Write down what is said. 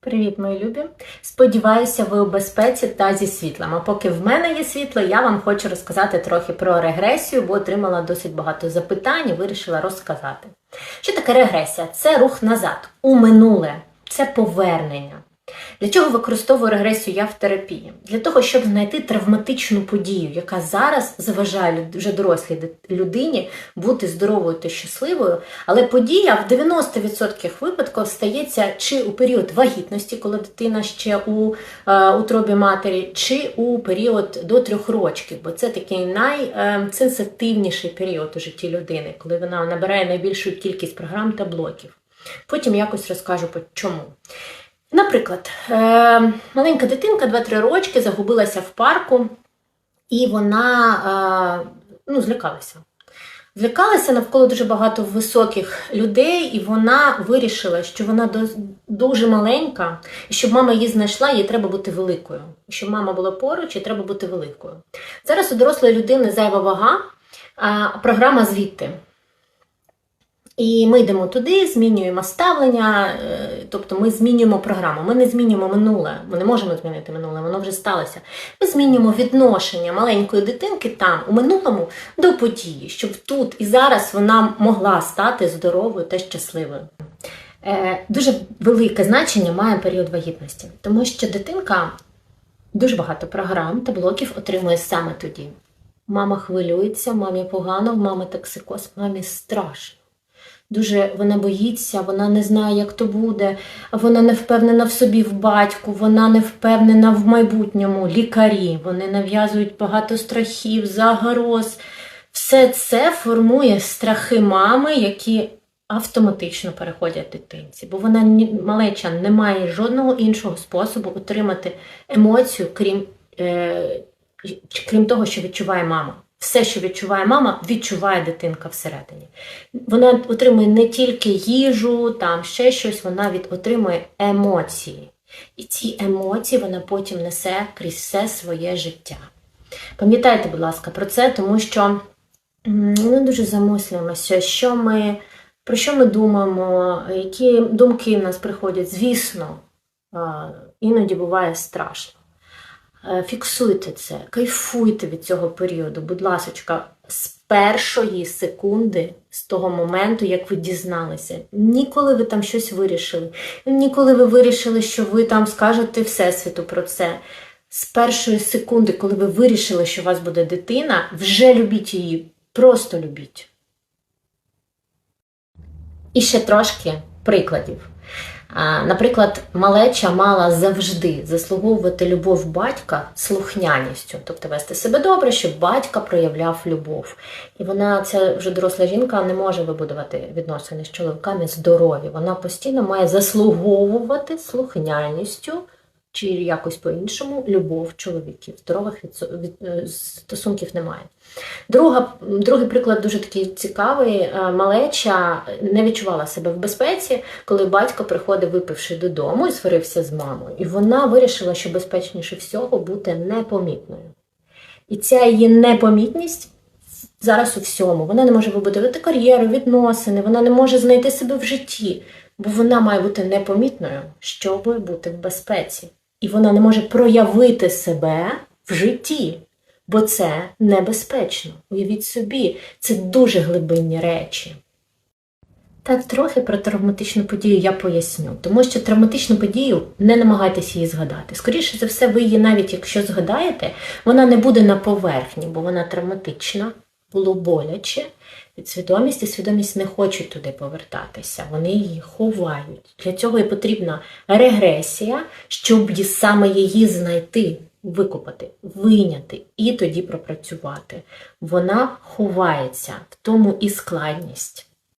Привіт, мої любі! Сподіваюся, ви у безпеці та зі світлом. А поки в мене є світло, я вам хочу розказати трохи про регресію, бо отримала досить багато запитань і вирішила розказати. Що таке регресія? Це рух назад, у минуле, це повернення. Для чого використовую регресію я в терапії? Для того, щоб знайти травматичну подію, яка зараз заважає вже дорослій людині бути здоровою та щасливою. Але подія в 90% випадків стається чи у період вагітності, коли дитина ще у е, утробі матері, чи у період до трьох років, бо це такий найсенситивніший період у житті людини, коли вона набирає найбільшу кількість програм та блоків. Потім якось розкажу чому. Наприклад, е, маленька дитинка 2-3 рочки загубилася в парку, і вона е, ну, злякалася. Злякалася навколо дуже багато високих людей, і вона вирішила, що вона дуже маленька, і щоб мама її знайшла, їй треба бути великою. Щоб мама була поруч, їй треба бути великою. Зараз у дорослої людини зайва вага, програма звідти. І ми йдемо туди, змінюємо ставлення, е, тобто ми змінюємо програму. Ми не змінюємо минуле, ми не можемо змінити минуле, воно вже сталося. Ми змінюємо відношення маленької дитинки там, у минулому, до події, щоб тут і зараз вона могла стати здоровою та щасливою. Е, Дуже велике значення має період вагітності, тому що дитинка дуже багато програм та блоків отримує саме тоді. Мама хвилюється, мамі погано, в мами токсикоз, мамі страшно. Дуже вона боїться, вона не знає, як то буде, вона не впевнена в собі в батьку, вона не впевнена в майбутньому. Лікарі вони нав'язують багато страхів, загроз. Все це формує страхи мами, які автоматично переходять дитинці, бо вона малеча не має жодного іншого способу отримати емоцію, крім, е, крім того, що відчуває мама. Все, що відчуває мама, відчуває дитинка всередині. Вона отримує не тільки їжу, там ще щось, вона від, отримує емоції. І ці емоції вона потім несе крізь все своє життя. Пам'ятайте, будь ласка, про це, тому що ми дуже замислюємося, що ми, про що ми думаємо, які думки в нас приходять. Звісно, іноді буває страшно. Е, Фіксуйте це, кайфуйте від цього періоду, будь ласочка, з першої секунди, з того моменту, як ви дізналися. Ніколи ви там щось вирішили, ніколи ви вирішили, що ви там скажете Всесвіту про це. З першої секунди, коли ви вирішили, що у вас буде дитина, вже любіть її, просто любіть. І ще трошки прикладів. Наприклад, малеча мала завжди заслуговувати любов батька слухняністю, тобто вести себе добре, щоб батька проявляв любов. І вона, ця вже доросла жінка, не може вибудувати відносини з чоловіками здорові. Вона постійно має заслуговувати слухняністю чи якось по-іншому любов чоловіків. Здорових від- е, стосунків немає. Друга, другий приклад дуже такий цікавий. Е, Малеча не відчувала себе в безпеці, коли батько приходив, випивши додому і сварився з мамою. І вона вирішила, що безпечніше всього бути непомітною. І ця її непомітність зараз у всьому. Вона не може вибудувати кар'єру, відносини, вона не може знайти себе в житті, бо вона має бути непомітною, щоб бути в безпеці. І вона не може проявити себе в житті, бо це небезпечно. Уявіть собі, це дуже глибинні речі. Та трохи про травматичну подію я поясню, тому що травматичну подію не намагайтеся її згадати. Скоріше за все, ви її, навіть якщо згадаєте, вона не буде на поверхні, бо вона травматична, було боляче. Підсвідомість і свідомість не хочуть туди повертатися, вони її ховають. Для цього і потрібна регресія, щоб саме її знайти, викопати, виняти і тоді пропрацювати. Вона ховається, в тому і складність.